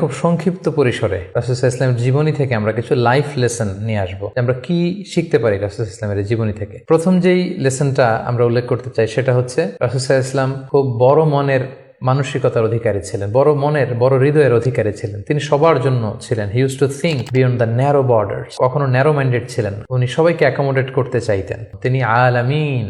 খুব সংক্ষিপ্ত পরিসরে রাসুল ইসলামের জীবনী থেকে আমরা কিছু লাইফ লেসন নিয়ে আসব। আমরা কি শিখতে পারি রাসুল ইসলামের জীবনী থেকে? প্রথম যেই লেসনটা আমরা উল্লেখ করতে চাই সেটা হচ্ছে রাসুল ইসলাম খুব বড় মনের মানসিকতার অধিকারী ছিলেন, বড় মনের, বড় হৃদয়ের অধিকারী ছিলেন। তিনি সবার জন্য ছিলেন। He use to think beyond the narrow border কখনো ন্যারো মাইন্ডেড ছিলেন উনি সবাইকে অ্যাকোমোডেট করতে চাইতেন। তিনি আলামিন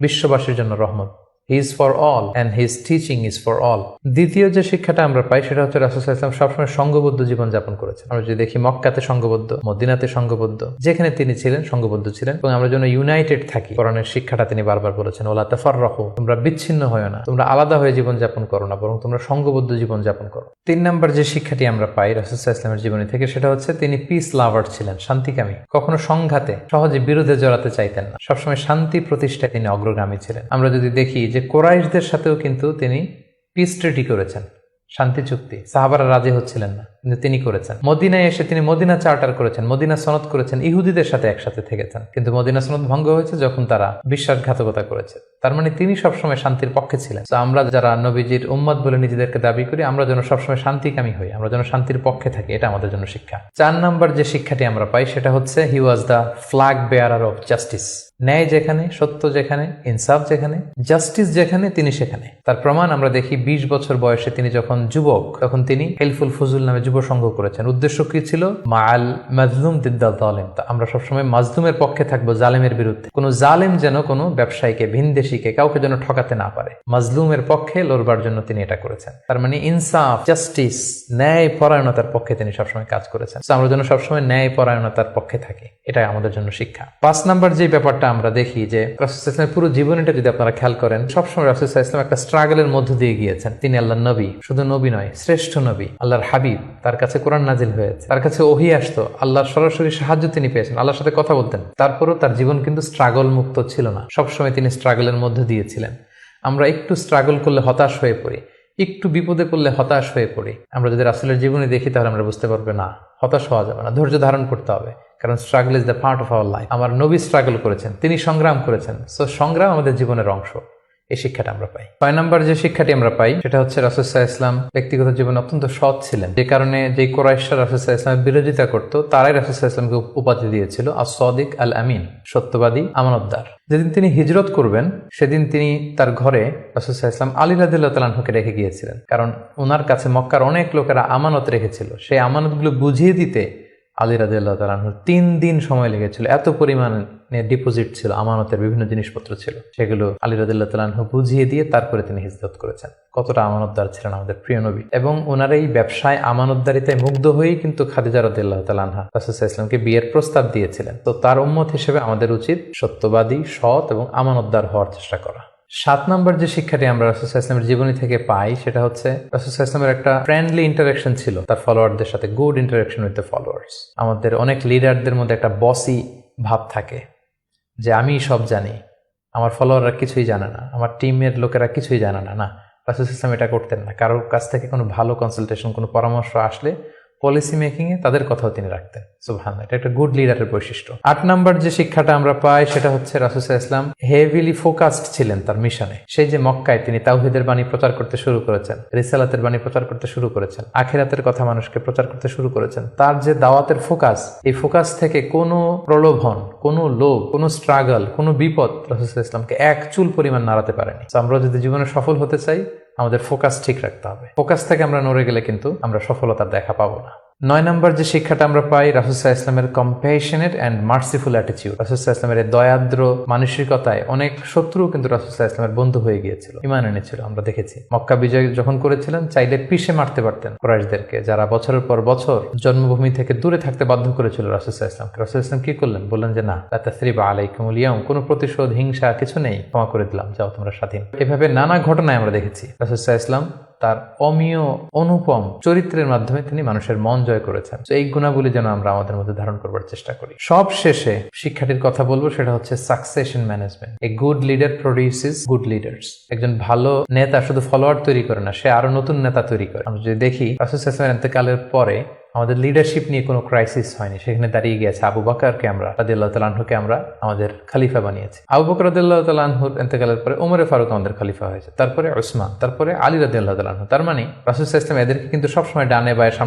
বিশ্ববাসীর জন্য রহমত। He is for all and his teaching is for all দ্বিতীয় যে শিক্ষাটা আমরা পাই সেটা হচ্ছে রাসুল ইসলাম সবসময় সঙ্গবদ্ধ জীবন যাপন করেছেন। আমরা যদি দেখি মক্কাতে সঙ্গবদ্ধ মদিনাতে সঙ্গবদ্ধ যেখানে তিনি ছিলেন সঙ্গবদ্ধ ছিলেন এবং আমরা যেন ইউনাইটেড থাকি। কোরআনের শিক্ষাটা তিনি বারবার বলেছেন ওলা তাফার রহো তোমরা বিচ্ছিন্ন হয় না, তোমরা আলাদা হয়ে জীবন যাপন করো না, বরং তোমরা সঙ্গবদ্ধ জীবন যাপন করো। তিন নম্বর যে শিক্ষাটি আমরা পাই রাসুল ইসলামের জীবনী থেকে সেটা হচ্ছে তিনি পিস লাভার ছিলেন, শান্তিকামী। কখনো সংঘাতে সহজে বিরোধে জড়াতে চাইতেন না। সবসময় শান্তি প্রতিষ্ঠায় তিনি অগ্রগামী ছিলেন। আমরা যদি দেখি যে কোরাইশদের সাথেও কিন্তু তিনি পিস ট্রিটি করেছেন শান্তি চুক্তি। সাহাবারা রাজি হচ্ছিলেন না। কিন্তু তিনি করেছেন। মদিনায় এসে তিনি মদিনা চার্টার করেছেন, মদিনা সনদ করেছেন, ইহুদিদের সাথে একসাথে থেকেছেন। কিন্তু মদিনা সনদ ভঙ্গ হয়েছে যখন তারা বিশ্বাসঘাতকতা করেছে। তার মানে তিনি সবসময় শান্তির পক্ষে ছিলেন। তো আমরা যারা নবীজির উম্মত বলে নিজেদেরকে দাবি করি, আমরা যেন সবসময় শান্তিকামী হই, আমরা যেন শান্তির পক্ষে থাকি, এটা আমাদের জন্য শিক্ষা। চার নাম্বার যে শিক্ষাটি আমরা পাই, সেটা হচ্ছে he was the flag bearer of justice ন্যায় যেখানে, সত্য যেখানে, ইনসাফ যেখানে জাস্টিস যেখানে, তিনি সেখানে। তার প্রমাণ আমরা দেখি ২০ বছর বয়সে তিনি যখন যুবক, তখন তিনি হেলফুল ফজুল নামে যুব সংঘ করেছেন। উদ্দেশ্য কি ছিল? মাল মাজলুম দিদ্দাল জালেম। তা আমরা সবসময় মাজলুমের পক্ষে থাকব জালেমের বিরুদ্ধে। কোনো জালেম যেন কোনো ব্যবসায়ীকে, ভিনদেশিকে কাউকে যেন ঠকাতে না পারে। মাজলুমের পক্ষে লড়বার জন্য তিনি এটা করেছেন। তার মানে ইনসাফ, জাস্টিস, ন্যায় পরায়ণতার পক্ষে তিনি সবসময় কাজ করেছেন। আমরা যেন সবসময় ন্যায় পরায়ণতার পক্ষে থাকি। এটাই আমাদের জন্য শিক্ষা। পাঁচ নাম্বার যে ব্যাপারটা আমরা দেখি যে, রাসুল পুরো জীবনীটা যদি আপনারা খেয়াল করেন, সবসময় রাসুল একটা স্ট্রাগলের মধ্য দিয়ে গিয়েছেন। তিনি আল্লাহ নবী। শুধু নবী নয়, শ্রেষ্ঠ নবী, আল্লাহর হাবিব। তার কাছে কোরআন নাজিল হয়েছে। তার কাছে ওহি আসতো, আল্লাহর সরাসরি সাহায্য তিনি পেয়েছেন। আল্লাহর সাথে কথা বলতেন। তারপরও তার জীবন কিন্তু স্ট্রাগল মুক্ত ছিল না। সবসময় তিনি স্ট্রাগলের মধ্যে দিয়েছিলেন। আমরা একটু স্ট্রাগল করলে হতাশ হয়ে পড়ি। একটু বিপদে পড়লে হতাশ হয়ে পড়ি। আমরা যদি রাসুলের জীবনে দেখি, তাহলে আমরা বুঝতে পারব, না, হতাশ হওয়া যাবে না। ধৈর্য ধারণ করতে হবে। কারণ struggle is the part of our life আমার নবী স্ট্রাগল করেছেন, তিনি সংগ্রাম করেছেন। সো সংগ্রাম আমাদের জীবনের অংশ। এই শিক্ষাটা আমরা পাই। ছয় নম্বর যে শিক্ষাটি আমরা পাই, সেটা হচ্ছে রাসুসাহ ইসলাম ব্যক্তিগত জীবনে অত্যন্ত সৎ ছিলেন। যে কারণে যে কোরাইশা রাসুসাহ ইসলামের বিরোধিতা করতো, তারাই রাসুসাহ ইসলামকে উপাধি দিয়েছিল আর সদিক আল আমিন সত্যবাদী আমানতদার। যেদিন তিনি হিজরত করবেন, সেদিন তিনি তার ঘরে রাসুসাহ ইসলাম আলী রাদিল্লাহ তালাহকে রেখে গিয়েছিলেন। কারণ ওনার কাছে মক্কার অনেক লোকেরা আমানত রেখেছিল। সেই আমানতগুলো বুঝিয়ে দিতে আলী রাদিল্লাহ তালাহুর তিন দিন সময় লেগেছিল। এত পরিমাণে ডিপোজিট ছিল, আমানতের বিভিন্ন জিনিসপত্র ছিল। সেগুলো আলী রাদিল্লাহ তালাহু বুঝিয়ে দিয়ে তারপরে তিনি হিজরত করেছেন। কতটা আমানতদার ছিলেন আমাদের প্রিয় নবী। এবং ওনার এই ব্যবসায় আমানতদারিতায় মুগ্ধ হয়েই কিন্তু খাদিজা রাদিল্লাহ তালাহা রাসুসাহ ইসলামকে বিয়ের প্রস্তাব দিয়েছিলেন। তো তার উম্মত হিসেবে আমাদের উচিত সত্যবাদী, সৎ এবং আমানতদার হওয়ার চেষ্টা করা। সাত নম্বর যে শিক্ষাটি আমরা রাসুসাহ ইসলামের জীবনী থেকে পাই, সেটা হচ্ছে রাসুসাহ ইসলামের একটা ফ্রেন্ডলি ইন্টারাকশন ছিল। তার ফলোয়ারদের সাথে good interaction with the followers আমাদের অনেক লিডারদের মধ্যে একটা বসি ভাব থাকে। যে আমি সব জানি। আমার ফলোয়াররা কিছুই জানে না। আমার টিমের লোকেরা কিছুই জানে না। না রাসুল ইসলাম এটা করতেন না। কারোর কাছ থেকে কোনো ভালো কনসালটেশন কোনো পরামর্শ আসলে পলিসি মেকিং এ তাদের কথাও তিনি রাখতেন সুবহান এটা একটা গুড লিডারের বৈশিষ্ট্য। আট নাম্বার যে শিক্ষাটা আমরা পাই সেটা হচ্ছে রাসুসাহ ইসলাম হেভিলি ফোকাসড ছিলেন তার মিশনে সেই যে মক্কায় তিনি তাওহিদের বাণী প্রচার করতে শুরু করেছেন, রিসালাতের বাণী প্রচার করতে শুরু করেছেন, আখেরাতের কথা মানুষকে প্রচার করতে শুরু করেছেন, তার যে দাওয়াতের ফোকাস এই ফোকাস থেকে কোনো প্রলোভন, কোনো লোভ, কোনো স্ট্রাগল কোনো বিপদ রাসুসাহ ইসলামকে এক চুল পরিমাণ নাড়াতে পারেনি। আমরা যদি জীবনে সফল হতে চাই আমাদের ফোকাস ঠিক রাখতে হবে। ফোকাস থেকে আমরা নড়ে গেলে কিন্তু আমরা সফলতার দেখা পাবো না। নয় নম্বর যে শিক্ষাটা আমরা পাই রাসুসাহ ইসলামের কম্পেশনেট অ্যান্ড মার্সিফুল অ্যাটিচিউড রাসুসাহ ইসলামের দয়াদ্র মানসিকতায় অনেক শত্রু কিন্তু রাসুসাহ ইসলামের বন্ধু হয়ে গিয়েছিল, ইমান এনেছিল, আমরা দেখেছি। মক্কা বিজয় যখন করেছিলেন, চাইলে পিষে মারতে পারতেন কোরাইশদেরকে, যারা বছরের পর বছর জন্মভূমি থেকে দূরে থাকতে বাধ্য করেছিল রাসুসাহ ইসলামকে রাসুল ইসলাম কি করলেন? বললেন যে, না তাসরিবা আলাইকুমুল ইয়াম কোনো প্রতিশোধ, হিংসা কিছু নেই, ক্ষমা করে দিলাম, যাও তোমরা স্বাধীন। এভাবে নানা ঘটনায় আমরা দেখেছি। রাসুসাহ ইসলাম তার অমীয় অনুপম চরিত্রের মাধ্যমে তিনি মানুষের মন জয় করেছেন। তো এই গুণাবলী যেন আমরা আমাদের মধ্যে ধারণ করবার চেষ্টা করি। সব শেষে শিক্ষাটির কথা বলব, সেটা হচ্ছে succession management a good leader produces good leaders একজন ভালো নেতা শুধু ফলোয়ার তৈরি করে না, সে আরও নতুন নেতা তৈরি করে। আমরা যদি দেখি, রাসুল ইসলামের পরে আমাদের লিডারশিপ নিয়ে কোনো ক্রাইসিস হয়নি। সেখানে দাঁড়িয়ে গিয়েছে আবু বাকারকে আমরা রাদিল্লাহ তালাহুকে আমরা আমাদের খালিফা বানিয়েছি। আবু বকর রাদিল্লাহ তালাহুর এতেকালের পরে ওমরে ফারুক আমাদের খালিফা হয়েছে। তারপরে ওসমান তারপরে আলী রাদিল্লাহ তালাহু তার মানে রাসুল ইসলাম এদেরকে কিন্তু সবসময় ডানে বায়ের সামনে